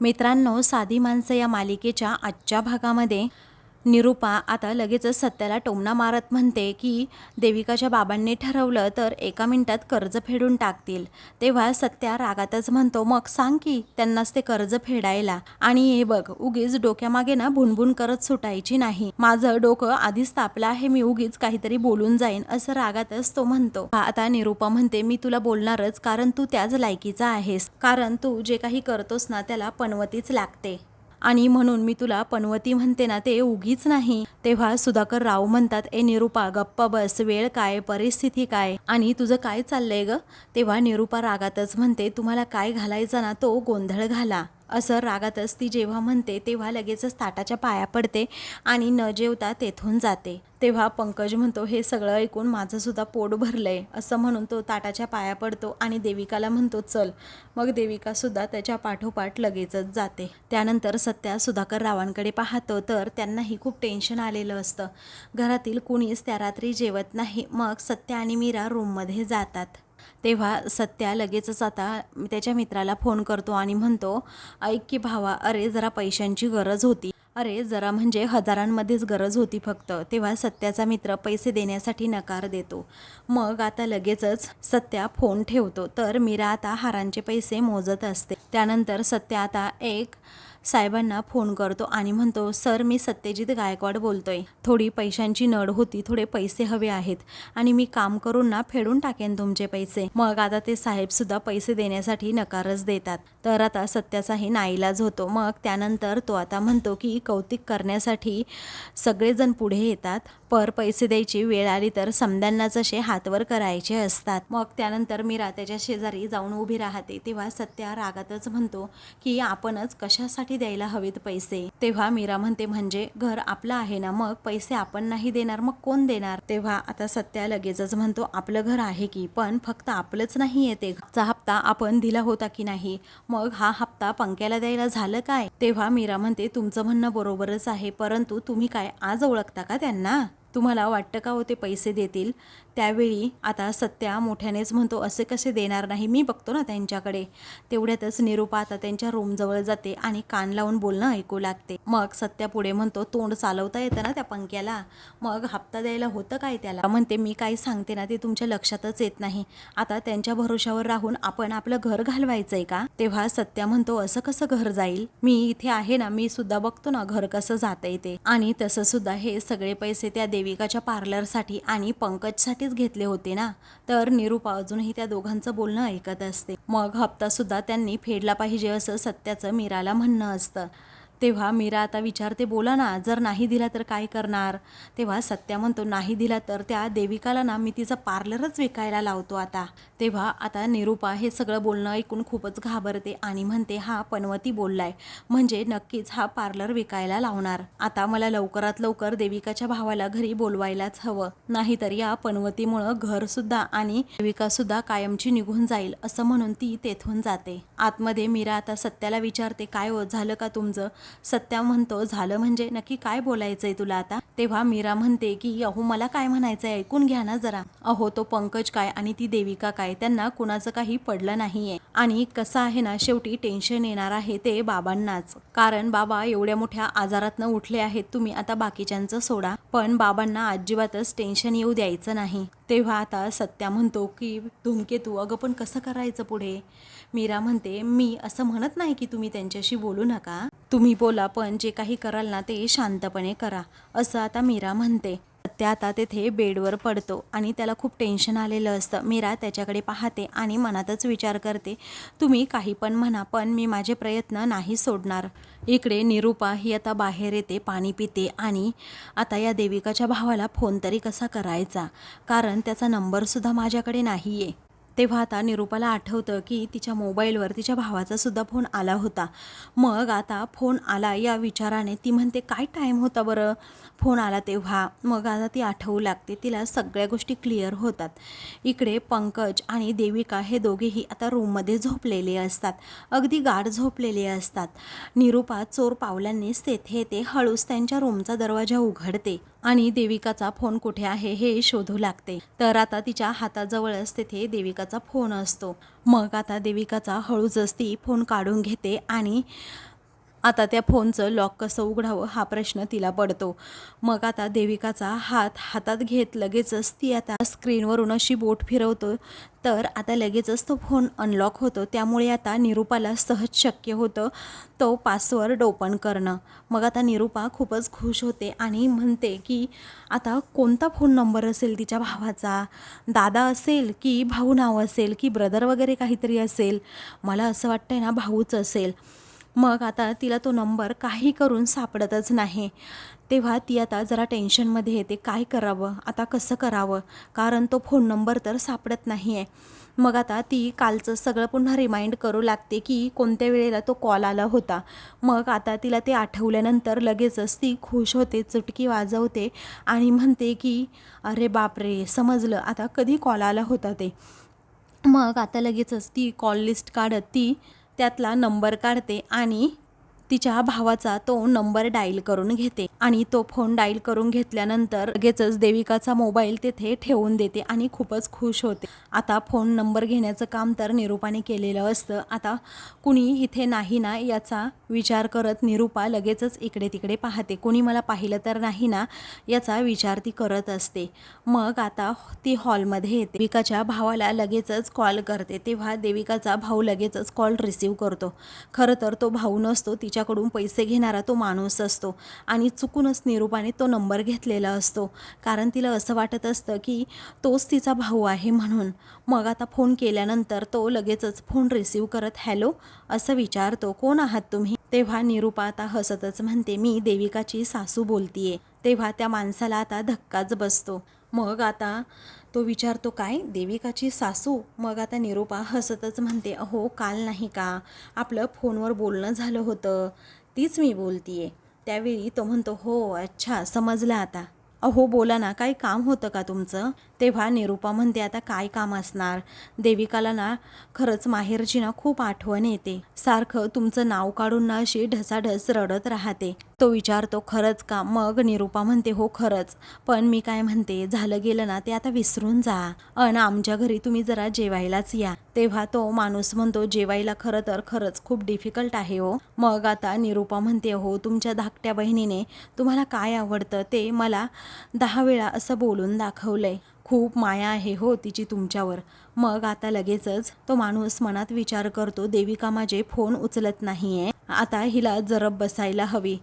मित्रांनो साधी माणसं या मालिकेच्या आजच्या भागामध्ये निरूपा आता लगेचच सत्याला टोमणा मारत म्हणते की देविकाच्या बाबांनी ठरवलं तर एका मिनिटात कर्ज फेडून टाकतील. तेव्हा सत्या रागातच म्हणतो मग सांग की त्यांनाच ते कर्ज फेडायला. आणि हे बघ उगीच डोक्यामागे ना भुणभुण करत सुटायची नाही. माझं डोकं आधीच तापलं आहे मी उगीच काहीतरी बोलून जाईन असं रागातच तो म्हणतो. आता निरूपा म्हणते मी तुला बोलणारच कारण तू त्याच लायकीचा आहेस. कारण तू जे काही करतोस ना त्याला पनवतीच लागते. आणि म्हणून मी तुला पनवती म्हणते ना ते उगीच नाही. तेव्हा सुधाकर राव म्हणतात ए निरूपा गप्पा बस वेळ काय परिस्थिती काय? आणि तुझं काय चाललंय ग? तेव्हा निरूपा रागातच म्हणते तुम्हाला काय घालायचा ना तो गोंधळ घाला. असं रागातच ती जेव्हा म्हणते तेव्हा लगेचच ताटाच्या पाया पडते आणि न जेवता तेथून जाते. तेव्हा पंकज म्हणतो हे सगळं ऐकून माझंसुद्धा पोट पोट भरलंय. असं म्हणून तो ताटाच्या पाया पडतो आणि देविकाला म्हणतो चल. मग देविकासुद्धा त्याच्या पाठोपाठ लगेचच जाते. त्यानंतर सत्या सुधाकर रावांकडे पाहतो तर त्यांनाही खूप टेन्शन आलेलं असतं. घरातील कुणीच त्या रात्री जेवत नाही. मग सत्या आणि मीरा रूममध्ये जातात. तेव्हा सत्या लगेचच आता त्याच्या मित्राला फोन करतो आणि म्हणतो ऐक की भावा अरे जरा पैशांची गरज होती. अरे जरा म्हणजे हजारांमध्येच गरज होती फक्त. तेव्हा सत्याचा मित्र पैसे देण्यासाठी नकार देतो. मग आता लगेचच सत्या फोन ठेवतो. तर मीरा आता हारांचे पैसे मोजत असते. त्यानंतर सत्या आता एक साहेबांना फोन करतो आणि म्हणतो सर मी सत्यजित गायकवाड बोलतोय. थोडी पैशांची नड होती थोडे पैसे हवे आहेत आणि मी काम करून ना फेडून टाकेन तुमचे पैसे. मग आता ते साहेब सुद्धा पैसे देण्यासाठी नकारच देतात. तर आता सत्याचाही नाईलाज होतो. मग त्यानंतर तो आता म्हणतो की कौतिक करण्यासाठी सगळेजण पुढे येतात. पर पैसे द्यायची वेळ आली तर समद्यांना जसे हातवर करायचे असतात. मग त्यानंतर मीरा त्याच्या शेजारी जाऊन उभी राहते. तेव्हा सत्या रागातच म्हणतो की आपणच कशासाठी द्यायला हवेत पैसे? तेव्हा मीरा म्हणते म्हणजे घर आपलं आहे ना मग? पैसे आपण नाही देणार मग कोण देणार? तेव्हा आता सत्या लगेचच म्हणतो आपलं घर आहे की पण फक्त आपलंच नाही येते चा हप्ता आपण दिला होता की नाही? मग हा हप्ता पंक्याला द्यायला झालं काय? तेव्हा मीरा म्हणते तुमचं म्हणणं बरोबरच आहे परंतु तुम्ही काय आज ओळखता का त्यांना? तुम्हाला वाटतं का हो ते पैसे देतील? त्यावेळी आता सत्या मोठ्यानेच म्हणतो असे कसे देणार नाही? मी बघतो ना त्यांच्याकडे. तेवढ्यातच निरूपा आता त्यांच्या रूमजवळ जाते आणि कान लावून बोलणं ऐकू लागते. मग सत्या पुढे म्हणतो तोंड चालवता येतं ना त्या पंक्याला? मग हप्ता द्यायला होतं काय त्याला? म्हणते मी काय सांगते ना ते तुमच्या लक्षातच येत नाही. आता त्यांच्या भरोशावर राहून आपण आपलं घर घालवायचं आहे का? तेव्हा सत्या म्हणतो असं कसं घर जाईल? मी इथे आहे ना मी सुद्धा बघतो ना घर कसं जाता ते. आणि तसं सुद्धा हे सगळे पैसे त्या देविकाच्या पार्लरसाठी आणि पंकजसाठीच घेतले होते ना? तर निरूपा अजूनही त्या दोघांचं बोलणं ऐकत असते. मग हप्ता सुद्धा त्यांनी फेडला पाहिजे असं सत्याचं मीराला म्हणणं असतं. तेव्हा मीरा आता विचारते बोला ना जर नाही दिला तर काय करणार? तेव्हा सत्या म्हणतो नाही दिला तर त्या देविकाला ना मी तिचं पार्लरच विकायला लावतो आता. तेव्हा आता निरूपा हे सगळं बोलणं ऐकून खूपच घाबरते आणि म्हणते हा पनवती बोललाय. म्हणजे नक्कीच हा पार्लर विकायला लावणार. आता मला लवकरात लवकर देविकाच्या भावाला घरी बोलवायलाच हवं. नाहीतर या पनवतीमुळं घरसुद्धा आणि देविकासुद्धा कायमची निघून जाईल असं म्हणून ती तेथून जाते. आतमध्ये मीरा आता सत्याला विचारते काय हो झालं का तुमचं? सत्या म्हणतो झालं म्हणजे नक्की काय बोलायचंय तुला आता? तेव्हा मीरा म्हणते की अहो मला काय म्हणायचंय? ऐकून घ्या ना जरा. अहो तो पंकज काय आणि ती देविका काय? त्यांना कुणाचं काही पडलं नाहीये. आणि कसं आहे ना शेवटी टेन्शन येणार आहे ते बाबांनाच. कारण बाबा एवढ्या मोठ्या आजारातनं उठले आहेत तुम्ही आता बाकीच्यांचं सोडा. पण बाबांना अजिबातच टेन्शन येऊ द्यायचं नाही. तेव्हा आता सत्या म्हणतो की धूमकेतू अगं पण कसं करायचं पुढे? मीरा म्हणते मी असं म्हणत नाही की तुम्ही त्यांच्याशी बोलू नका. तुम्ही बोला पण जे काही कराल ना ते शांतपणे करा. असं आता मीरा म्हणते. ते आता तेथे बेडवर पडतो आणि त्याला खूप टेन्शन आलेलं असतं. मीरा त्याच्याकडे पाहते आणि मनातच विचार करते तुम्ही काही पण म्हणा पण मी माझे प्रयत्न नाही सोडणार. इकडे निरूपा ही आता बाहेर येते पाणी पिते आणि आता या देविकाच्या भावाला फोन तरी कसा करायचा? कारण त्याचा नंबरसुद्धा माझ्याकडे नाही आहे तेव्हा आता निरूपाला आठवतं की तिच्या मोबाईलवर तिच्या भावाचा सुद्धा फोन आला होता. मग आता फोन आला या विचाराने ती म्हणते काय टाईम होता बरं? फोन आला तेव्हा. मग आता ती आठवू लागते तिला सगळ्या गोष्टी क्लिअर होतात. इकडे पंकज आणि देविका हे दोघेही आता रूममध्ये झोपलेले असतात. अगदी गाढ झोपलेले असतात. निरूपा चोर पावलांनीच तेथे ते हळूच त्यांच्या रूमचा दरवाजा उघडते. आणि देविकाचा फोन कुठे आहे हे शोधू लागते. तर आता तिच्या हाताजवळच तेथे देविकाचा फोन असतो. मग आता देविकाचा हळूच ती फोन काढून घेते आणि आता त्या फोनचं लॉक कसं उघडावं हा प्रश्न तिला पडतो. मग आता देविकाचा हात हातात घेत लगेचच ती आता स्क्रीनवरून अशी बोट फिरवतो. तर आता लगेचच तो फोन अनलॉक होतो. त्यामुळे आता निरूपाला सहज शक्य होतं तो पासवर्ड ओपन करणं. मग आता निरूपा खूपच खुश होते आणि म्हणते की आता कोणता फोन नंबर असेल तिच्या भावाचा? दादा असेल की भाऊ नाव असेल की ब्रदर वगैरे काहीतरी असेल? मला असं वाटतंय ना भाऊच असेल. मग आता तिला तो नंबर काही करून सापडतच नाही. तेव्हा ती आता जरा टेन्शनमध्ये येते काय करावं? आता कसं करावं? कारण तो फोन नंबर तर सापडत नाही आहे मग आता ती कालचं सगळं पुन्हा रिमाइंड करू लागते की कोणत्या वेळेला तो कॉल आला होता. मग आता तिला ते आठवल्यानंतर लगेचच ती खुश होते चुटकी वाजवते आणि म्हणते की अरे बापरे समजलं. आता कधी कॉल आला होता ते? मग आता लगेचच ती कॉल लिस्ट काढत ती त्यातला नंबर काढते आणि तिच्या भावाचा तो नंबर डायल करून घेते आणि तो फोन डायल करून घेतल्यानंतर लगेचच देविकाचा मोबाईल तेथे ठेवून देते आणि खूपच खुश होते. आता फोन नंबर घेण्याचं काम तर निरूपाने केलेलं असतं. आता कुणी इथे नाही ना याचा विचार करत निरूपा लगेचच इकडे तिकडे पाहते. कुणी मला पाहिलं तर नाही ना याचा विचार ती करत असते. मग आता ती हॉलमध्ये येते. देविकाच्या भावाला लगेचच कॉल करते. तेव्हा देविकाचा भाऊ लगेचच कॉल रिसीव करतो. खरं तर तो भाऊ नसतो तिच्या तिच्याकडून पैसे घेणारा तो माणूस असतो. आणि चुकूनच निरूपाने तो नंबर घेतलेला असतो. कारण तिला असं वाटत असतं की तोच तिचा भाऊ आहे म्हणून. मग आता फोन केल्यानंतर तो लगेचच फोन रिसीव करत हॅलो असं विचारतो. कोण आहात तुम्ही? तेव्हा निरूपा आता हसतच म्हणते मी देविकाची सासू बोलतीये. तेव्हा त्या माणसाला आता धक्काच बसतो. मग आता तो विचारतो काय? देविकाची सासू? मग आता निरूपा हसतच म्हणते अहो काल नाही का? आपलं फोनवर बोलणं झालं होतं. तीच मी बोलतीये. त्यावेळी तो म्हणतो हो अच्छा समजलं आता. अहो बोला ना काही काम होतं का तुमचं? तेव्हा निरूपा म्हणते आता काय काम असणार? देविकाला ना खरंच माहेरची ना खूप आठवण येते. सारखं तुमचं नाव काढून ना अशी ढसाढस रडत राहते. तो विचारतो खरंच का? मग निरूपा म्हणते हो खरंच. पण मी काय म्हणते झालं गेलं ना ते आता विसरून जा. अन आमच्या घरी तुम्ही जरा जेवायलाच या. तेव्हा तो माणूस म्हणतो जेवायला खरं तर खरंच खूप डिफिकल्ट आहे हो. मग आता निरूपा म्हणते हो तुमच्या धाकट्या बहिणीने तुम्हाला काय आवडतं ते मला दहा वेळा असं बोलून दाखवलंय. खूप माया आहे हो तिची तुमच्यावर. मग आता लगेचच तो माणूस मनात विचार करतो देविका माझे फोन उचलत नाहीये. आता हिला जरब बसायला हवी.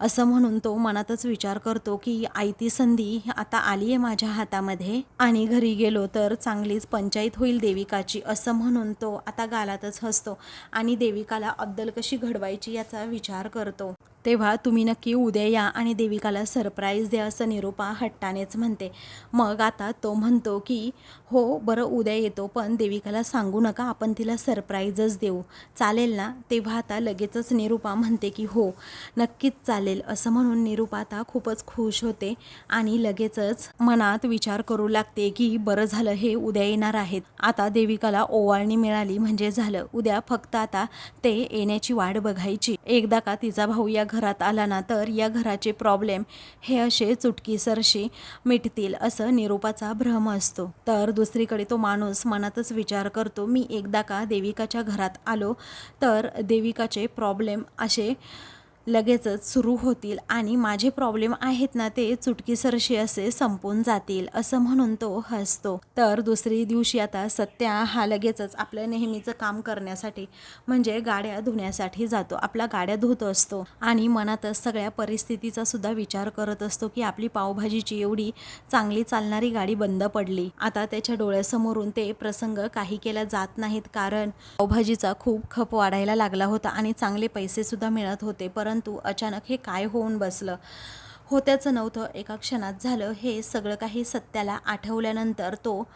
असं म्हणून तो मनातच विचार करतो की आयती संधी आता आली आहे माझ्या हातामध्ये. आणि घरी गेलो तर चांगलीच पंचायत होईल देविकाची असं म्हणून तो आता गालातच हसतो आणि देविकाला अद्दल कशी घडवायची याचा विचार करतो. तेव्हा तुम्ही नक्की उद्या या आणि देविकाला सरप्राईज द्या असं निरूपा हट्टानेच म्हणते. मग आता तो म्हणतो की हो बरं उद्या येतो पण देविकाला सांगू नका आपण तिला सरप्राईजच देऊ. चालेल ना? तेव्हा आता लगेचच निरूपा म्हणते की हो नक्कीच चालेल. असं म्हणून निरूपा आता खूपच खुश होते आणि लगेचच मनात विचार करू लागते की बरं झालं हे उद्या येणार आहेत. आता देविकाला ओवाळणी मिळाली म्हणजे झालं. उद्या फक्त आता ते येण्याची वाट बघायची. एकदा का तिचा भाऊ या घरात आला ना तर या घराचे प्रॉब्लेम हे असे चुटकीसरशी मिटतील असं निरूपाचा भ्रम असतो. तर दुसरीकडे तो माणूस मनातच विचार करतो मी एकदा का देविकाच्या घरात आलो तर देविकाचे प्रॉब्लेम असे लगेचच सुरू होतील आणि माझे प्रॉब्लेम आहेत ना ते चुटकीसरशी असे संपून जातील असं म्हणून तो हसतो. तर दुसरी दिवशी आता सत्या हा लगेचच आपलं नेहमीचं काम करण्यासाठी म्हणजे गाड्या धुण्यासाठी जातो. आपला गाड्या धुत असतो आणि मनातच सगळ्या परिस्थितीचा सुद्धा विचार करत असतो की आपली पावभाजीची एवढी चांगली चालणारी गाडी बंद पडली. आता त्याच्या डोळ्यासमोरून ते प्रसंग काही केला जात नाहीत कारण पावभाजीचा खूप खप वाढायला लागला होता आणि चांगले पैसे सुद्धा मिळत होते. परंतु परंतु अचानक हे काय होऊन बसलं? होत्याचं नव्हतं. एका क्षणात झालं हे सगळं काही सत्याला आठवल्यानंतर तो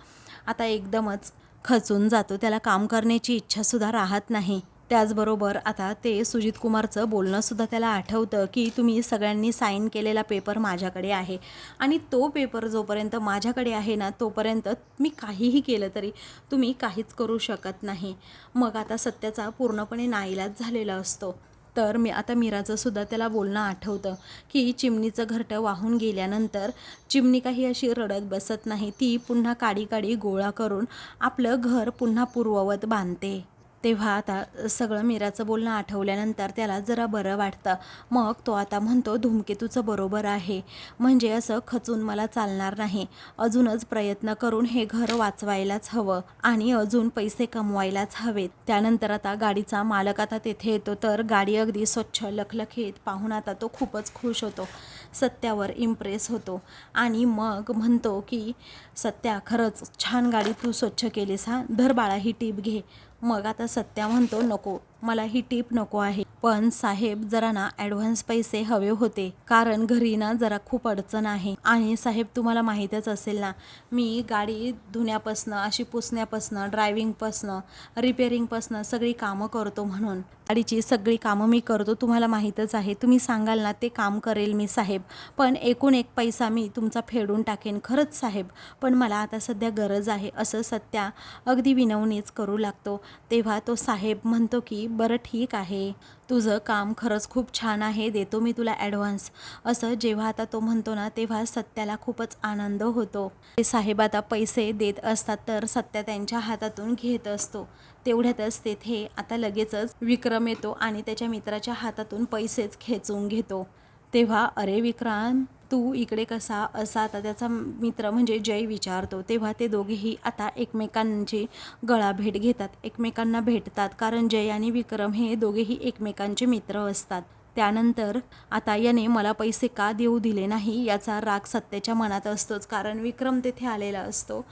आता एकदमच खचून जातो. त्याला काम करण्याची इच्छासुद्धा राहत नाही. त्याचबरोबर आता ते सुजित कुमारचं बोलणंसुद्धा त्याला आठवतं की तुम्ही सगळ्यांनी साईन केलेला पेपर माझ्याकडे आहे. आणि तो पेपर जोपर्यंत माझ्याकडे आहे ना तोपर्यंत मी काहीही केलं तरी तुम्ही काहीच करू शकत नाही. मग आता सत्याचा पूर्णपणे नाईलाज झालेला असतो. तर मी आता मीराचं सुद्धा त्याला बोलणं आठवतं की चिमणीचं घरटं वाहून गेल्यानंतर चिमणी काही अशी रडत बसत नाही ती पुन्हा काडी काडी गोळा करून आपलं घर पुन्हा पूर्ववत बांधते. तेव्हा आता सगळं मीराचं बोलणं आठवल्यानंतर त्याला जरा बरं वाटतं. मग तो आता म्हणतो धूमकेतूचं बरोबर आहे. म्हणजे असं खचून मला चालणार नाही. अजूनच प्रयत्न करून हे घर वाचवायलाच हवं आणि अजून पैसे कमवायलाच हवेत. त्यानंतर आता गाडीचा मालक आता तेथे येतो तर गाडी अगदी स्वच्छ लखलखीत पाहून आता तो खूपच खुश होतो. सत्यावर इम्प्रेस होतो. आणि मग म्हणतो की सत्या खरंच छान गाडी तू स्वच्छ केलीस हा. धर बाळा ही टीप घे. मग आता सत्या म्हणतो नको. मला ही टीप नको आहे. पण साहेब जरा ना ॲडव्हान्स पैसे हवे होते. कारण घरी ना जरा खूप अडचण आहे. आणि साहेब तुम्हाला माहीतच असेल ना मी गाडी धुण्यापासनं अशी पुसण्यापासनं ड्रायव्हिंगपासनं रिपेअरिंगपासनं सगळी कामं करतो म्हणून. गाडीची सगळी कामं मी करतो तुम्हाला माहीतच आहे. तुम्ही सांगाल ना ते काम करेल मी साहेब. पण एकूण एक पैसा मी तुमचा फेडून टाकेन खरंच साहेब. पण मला आता सध्या गरज आहे असं सत्या अगदी विनवणीच करू लागतो. तेव्हा तो साहेब म्हणतो की बरं ठीक आहे. तुझं काम खरंच खूप छान आहे देतो मी तुला ॲडव्हान्स असं जेव्हा आता तो म्हणतो ना तेव्हा सत्याला खूपच आनंद होतो. ते साहेब आता पैसे देत असतात तर सत्या त्यांच्या हातातून घेत असतो. तेवढ्यातच तेथे आता लगेचच विक्रम येतो आणि त्याच्या मित्राच्या हातातून पैसेच खेचून घेतो. तेव्हा अरे विक्रांत तू इकडे कसा असा? आता त्याचा मित्र म्हणजे जय विचारतो. तेव्हा ते दोघेही आता एकमेकांची गळा भेट घेतात. एकमेकांना भेटतात कारण जय आणि विक्रम हे दोघेही एकमेकांचे मित्र असतात. त्यानंतर आता याने मला पैसे का देऊ दिले नाही? याचा राग सत्याच्या मनात असतोच कारण विक्रम तेथे आलेला असतो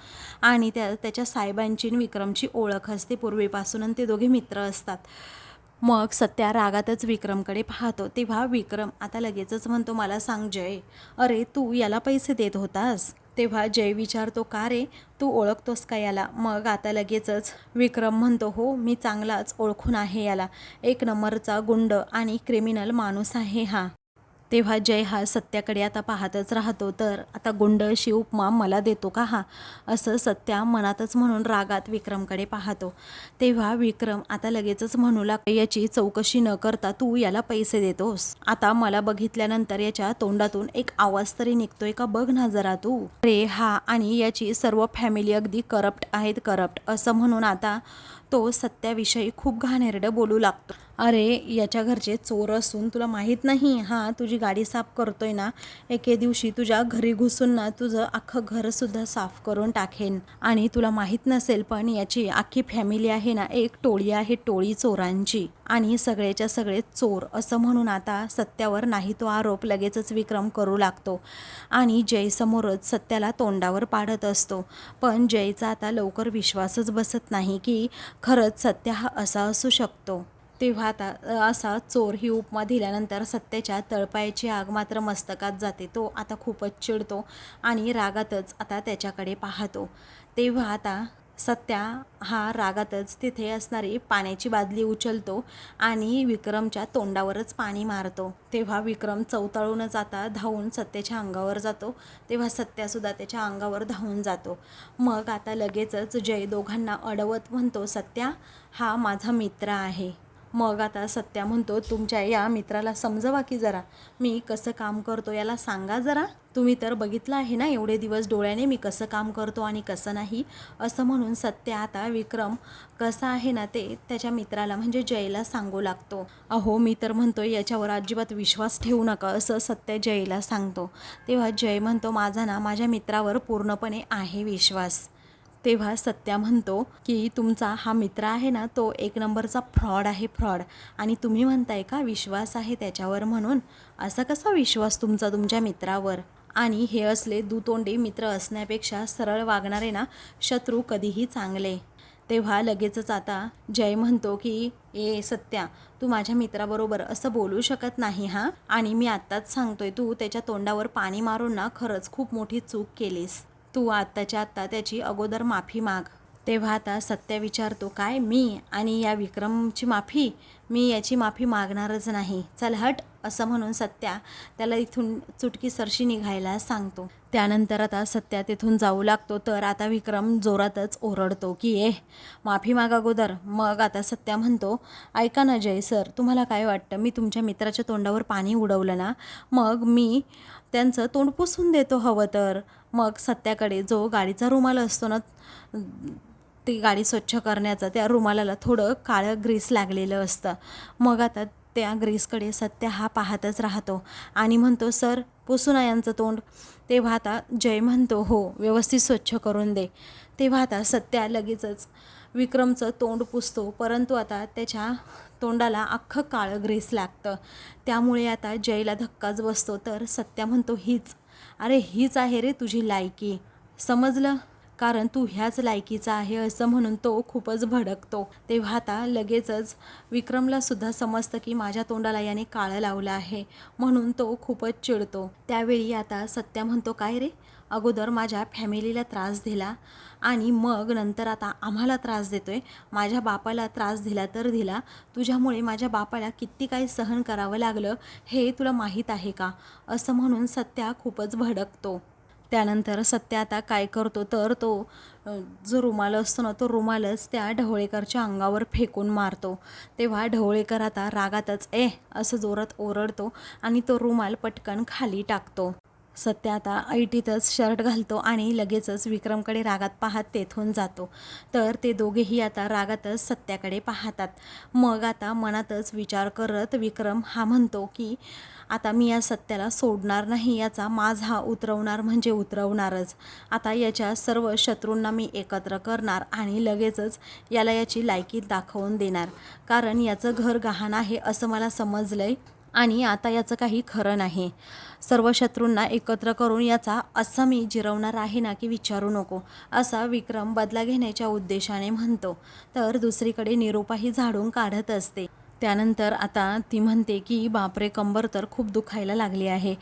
आणि त्या त्याच्या साहेबांची विक्रमची ओळख असते. पूर्वीपासून आणि ते दोघे मित्र असतात. मग सत्या रागातच विक्रमकडे पाहतो. तेव्हा विक्रम आता लगेचच म्हणतो मला सांग जय. अरे तू याला पैसे देत होतास? तेव्हा जय विचारतो का रे? तू ओळखतोस का याला? मग आता लगेचच विक्रम म्हणतो हो मी चांगलाच ओळखून आहे याला. एक नंबरचा गुंड आणि क्रिमिनल माणूस आहे हा. तेव्हा जय हा सत्याकडे आता पाहतच राहतो. तर आता गुंड अशी उपमा मला देतो का हा? असं सत्या मनातच म्हणून रागात विक्रमकडे पाहतो. तेव्हा विक्रम आता लगेचच म्हणू लाग याची चौकशी न करता तू याला पैसे देतोस. आता मला बघितल्यानंतर याच्या तोंडातून एक आवाज तरी निघतोय का बघ ना जरा तू. रे हा आणि याची सर्व फॅमिली अगदी करप्ट आहेत करप्ट. असं म्हणून आता तो सत्याविषयी खूप घाणेरडं बोलू लागतो. अरे याच्या घरचे चोर असून तुला माहीत नाही. हां तुझी गाडी साफ करतोय ना एके दिवशी तुझ्या घरी घुसून ना तुझं अख्खं घरसुद्धा साफ करून टाकेन. आणि तुला माहीत नसेल पण याची अख्खी फॅमिली आहे ना एक टोळी आहे टोळी चोरांची. आणि सगळेच्या सगळे चोर असं म्हणून आता सत्यावर नाही तो आरोप लगेचच विक्रम करू लागतो. आणि जयसमोरच सत्याला तोंडावर पाडत असतो. पण जयचा आता लवकर विश्वासच बसत नाही की खरंच सत्य हा असा असू शकतो. तेव्हा आता असा चोर ही उपमा दिल्यानंतर सत्याच्या तळपायाची आग मात्र मस्तकात जाते. तो आता खूपच चिडतो आणि रागातच आता त्याच्याकडे पाहतो. तेव्हा आता सत्या हा रागातच तिथे असणारी पाण्याची बादली उचलतो आणि विक्रमच्या तोंडावरच पाणी मारतो. तेव्हा विक्रम चवताळूनच आता धावून सत्याच्या अंगावर जातो. तेव्हा सत्यासुद्धा त्याच्या अंगावर धावून जातो. मग आता लगेचच जय दोघांना अडवत म्हणतो सत्या हा माझा मित्र आहे. मग आता सत्या म्हणतो तुमच्या या मित्राला समजवा की जरा. मी कसं काम करतो याला सांगा जरा. तुम्ही तर बघितलं आहे ना एवढे दिवस डोळ्याने मी कसं काम करतो आणि कसं नाही. असं म्हणून सत्या आता विक्रम कसा आहे ना ते त्याच्या मित्राला म्हणजे जयला सांगू लागतो. अहो मी तर म्हणतो याच्यावर अजिबात विश्वास ठेवू नका असं सत्य जयला सांगतो. तेव्हा जय म्हणतो माझा ना माझ्या मित्रावर पूर्णपणे आहे विश्वास. तेव्हा सत्या म्हणतो की तुमचा हा मित्र आहे ना तो एक नंबरचा फ्रॉड आहे फ्रॉड. आणि तुम्ही म्हणताय का विश्वास आहे त्याच्यावर म्हणून. असा कसा विश्वास तुमचा तुमच्या मित्रावर? आणि हे असले दुतोंडी मित्र असण्यापेक्षा सरळ वागणारे ना शत्रू कधीही चांगले. तेव्हा लगेचच आता जय म्हणतो की ए सत्या तू माझ्या मित्राबरोबर असं बोलू शकत नाही हां? आणि मी आत्ताच सांगतोय तू त्याच्या तोंडावर पाणी मारून ना खरंच खूप मोठी चूक केलीस. तू आत्ताच्या आत्ता त्याची अगोदर माफी माग. तेव्हा आता सत्या विचारतो काय मी आणि या विक्रमची माफी? मी याची माफी मागणारच नाही. चल हट असं म्हणून सत्या त्याला इथून चुटकी सरशी निघायला सांगतो. त्यानंतर आता सत्या तिथून जाऊ लागतो तर आता विक्रम जोरातच ओरडतो की ए माफी माग अगोदर. मग आता सत्या म्हणतो ऐका ना जय सर तुम्हाला काय वाटतं? मी तुमच्या मित्राच्या तोंडावर पाणी उडवलं ना? मग मी त्यांचं तोंड पुसून देतो हवं तर. मग सत्याकडे जो गाडीचा रुमाल असतो ना ती गाडी स्वच्छ करण्याचा त्या रुमालाला थोडं काळं ग्रीस लागलेलं असतं. मग आता त्या ग्रेसकडे सत्य हा पाहतच राहतो. आणि म्हणतो सर पुसू ना यांचं तोंड. तेव्हा आता जय म्हणतो हो व्यवस्थित स्वच्छ करून दे. तेव्हा आता सत्या लगेचच विक्रमचं तोंड पुसतो. परंतु आता त्याच्या तोंडाला अख्खं काळं ग्रीस लागतं. त्यामुळे आता जयला धक्काच बसतो. तर सत्या म्हणतो हीच. अरे हीच आहे रे तुझी लायकी. समजलं? कारण तू ह्याच लायकीचा आहे असं म्हणून तो खूपच भडकतो. तेव्हा आता लगेचच विक्रमला सुद्धा समजतं की माझ्या तोंडाला याने काळं लावलं आहे. म्हणून तो खूपच चिडतो. त्यावेळी आता सत्या म्हणतो काय रे? अगोदर माझ्या फॅमिलीला त्रास दिला आणि मग नंतर आता आम्हाला त्रास देतोय. माझ्या बापाला त्रास दिला तर दिला. तुझ्यामुळे माझ्या बापाला किती काही सहन करावं लागलं हे तुला माहीत आहे का? असं म्हणून सत्या खूपच भडकतो. त्यानंतर सत्य आता काय करतो तर तो जो रुमाल असतो ना तो रुमालच त्या ढवळेकरच्या अंगावर फेकून मारतो. तेव्हा ढवळेकर आता रागातच ए असं जोरात ओरडतो आणि तो रुमाल पटकन खाली टाकतो. सत्य आता ऐटीतच शर्ट घालतो आणि लगेचच विक्रमकडे रागात पाहत तेथून जातो. तर ते दोघेही आता रागातच सत्याकडे पाहतात. मग आता मनातच विचार करत विक्रम हा म्हणतो की आता मी या सत्याला सोडणार नाही याचा माझा उतरवणार म्हणजे उतरवणारच. आता याच्या सर्व शत्रूंना मी एकत्र करणार आणि लगेचच याला याची लायकी दाखवून देणार. कारण याचं घर गहाण आहे असं मला समजलं आहे आणि आता याचं काही खरं नाही. सर्व शत्रूंना एकत्र करून याचा असा मी जिरवणार आहे ना की विचारू नको असा विक्रम बदला घेण्याच्या उद्देशाने म्हणतो. तर दुसरीकडे निरोपाही झाडून काढत असते. त्यानंतर आता ती म्हणते की बापरे कंबर तर खूप दुखायला लागली आहे.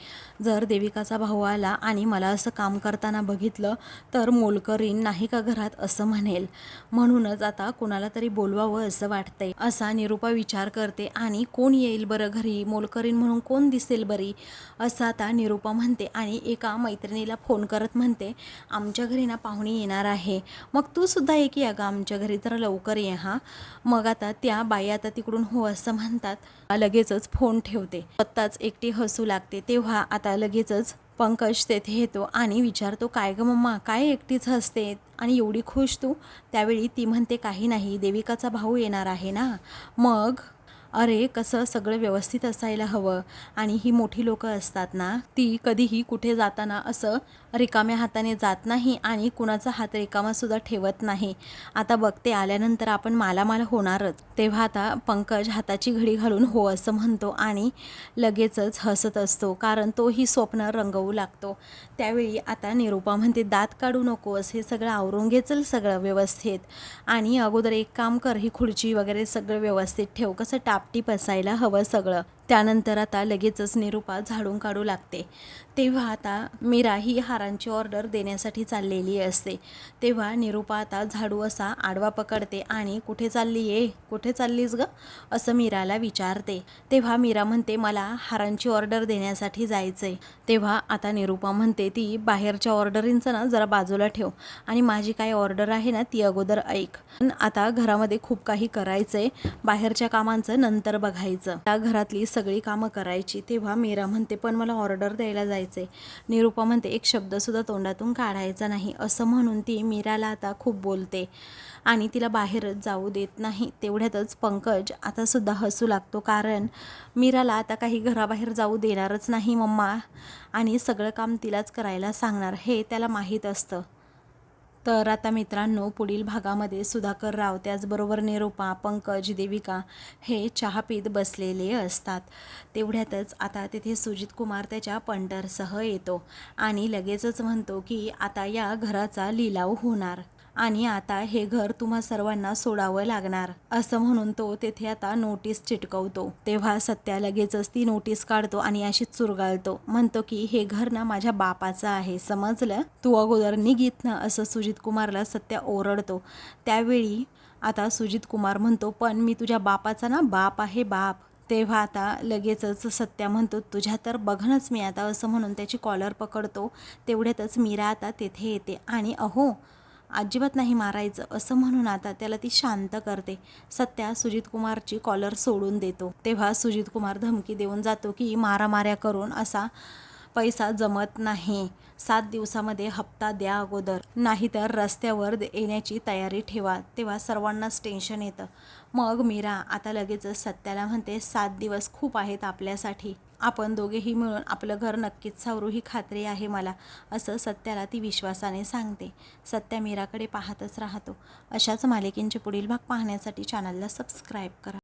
जर देविकाचा भाऊ आला आणि मला असं काम करताना बघितलं तर मोलकरीन नाही का घरात असं म्हणेल? म्हणूनच आता कोणाला तरी बोलवावं असं वाटतंय. असा निरूपा विचार करते आणि कोण येईल बरं घरी? मोलकरीन म्हणून कोण दिसेल बरी? असं आता निरूपा म्हणते आणि एका मैत्रिणीला फोन करत म्हणते आमच्या घरी ना पाहुणे येणार आहे. मग तू सुद्धा ये की अगं आमच्या घरी जरा लवकर ये हा. मग आता त्या बाई आता तिकडून हो असं म्हणतात. लगेचच फोन ठेवते. स्वतःच एकटी हसू लागते. तेव्हा आता लगेचच पंकज तेथे येतो आणि विचारतो काय ग मम्मा? काय एकटीच हसते? आणि एवढी खुश तू? त्यावेळी ती म्हणते काही नाही. देविकाचा भाऊ येणार आहे ना. मग अरे कसं सगळं व्यवस्थित असायला हवं. आणि ही मोठी लोकं असतात ना ती कधीही कुठे जाताना असं रिकाम्या हाताने जात नाही आणि कुणाचा हात रिकामासुद्धा ठेवत नाही. आता बघते आल्यानंतर आपण मालामाल होणारच. तेव्हा आता पंकज हाताची घडी घालून हो असं म्हणतो आणि लगेचच हसत असतो कारण तो ही स्वप्न रंगवू लागतो. त्यावेळी आता निरूपा म्हणते दात काढू नकोस हे सगळं आवरून घेचल सगळं व्यवस्थित. आणि अगोदर एक काम कर ही खुर्ची वगैरे सगळं व्यवस्थित ठेव कसं आपटी बसायला हवं सगळं. त्यानंतर आता लगेचच निरूपा झाडून काढू लागते. तेव्हा आता मीरा ही हारांची ऑर्डर देण्यासाठी चाललेली असते. तेव्हा निरूपा आता झाडू असा आडवा पकडते आणि कुठे चालली आहे कुठे चाललीस ग? असं मीराला विचारते. तेव्हा मीरा म्हणते मला हारांची ऑर्डर देण्यासाठी जायचं आहे तेव्हा आता निरूपा म्हणते ती बाहेरच्या ऑर्डरींचं ना जरा बाजूला ठेव आणि माझी काय ऑर्डर आहे ना ती अगोदर ऐक. पण आता घरामध्ये खूप काही करायचं आहे बाहेरच्या कामांचं नंतर बघायचं. त्या घरातली सगळी कामं करायची तेव्हा मीरा म्हणते पण मला ऑर्डर द्यायला जायचं आहे निरूपा म्हणते एक शब्दसुद्धा तोंडातून काढायचा नाही. असं म्हणून ती मीराला आता खूप बोलते आणि तिला बाहेरच जाऊ देत नाही. तेवढ्यातच पंकज आतासुद्धा हसू लागतो कारण मीराला आता काही घराबाहेर जाऊ देणारच नाही मम्मा. आणि सगळं काम तिलाच करायला सांगणार हे त्याला माहीत असतं. तर आता मित्रांनो पुढील भागामध्ये सुधाकर राव त्याचबरोबर निरूपा पंकज देविका हे चहा पीत बसलेले असतात. तेवढ्यातच आता तिथे सुजित कुमार त्याच्या पंटरसह येतो आणि लगेचच म्हणतो की आता या घराचा लिलाव होणार. आणि आता हे घर तुम्हा सर्वांना सोडावं लागणार. असं म्हणून तो तेथे आता नोटीस चिटकवतो. तेव्हा सत्या लगेचच ती नोटीस काढतो आणि अशी चुरगाळतो. म्हणतो की हे घर ना माझ्या बापाचं आहे. समजलं? तू अगोदर निघित ना असं सुजित कुमारला सत्या ओरडतो. त्यावेळी आता सुजित कुमार म्हणतो पण मी तुझ्या बापाचा ना बाप आहे बाप. तेव्हा आता लगेचच सत्या म्हणतो तुझ्या तर बघणच मी आता असं म्हणून त्याची कॉलर पकडतो. तेवढ्यातच मीरा आता तेथे येते आणि अहो अजिबात नाही मारायचं असं म्हणून आता त्याला ती शांत करते. सत्या सुजित कुमारची कॉलर सोडून देतो. तेव्हा सुजित कुमार धमकी देऊन जातो की मारामाऱ्या करून असा पैसा जमत नाही. सात दिवसामध्ये हप्ता द्या अगोदर. नाहीतर रस्त्यावर येण्याची तयारी ठेवा. तेव्हा सर्वांनाच टेन्शन येतं. मग मीरा आता लगेचच सत्याला म्हणते सात दिवस खूप आहेत आपल्यासाठी. आपण दोघेही मिळून आपलं घर नक्कीच सावरू ही खात्री आहे मला असं सत्याला ती विश्वासाने सांगते. सत्या मीराकडे पाहतच राहतो. अशाच मालिकेंचे पुढील भाग पाहण्यासाठी चॅनलला सबस्क्राईब करा.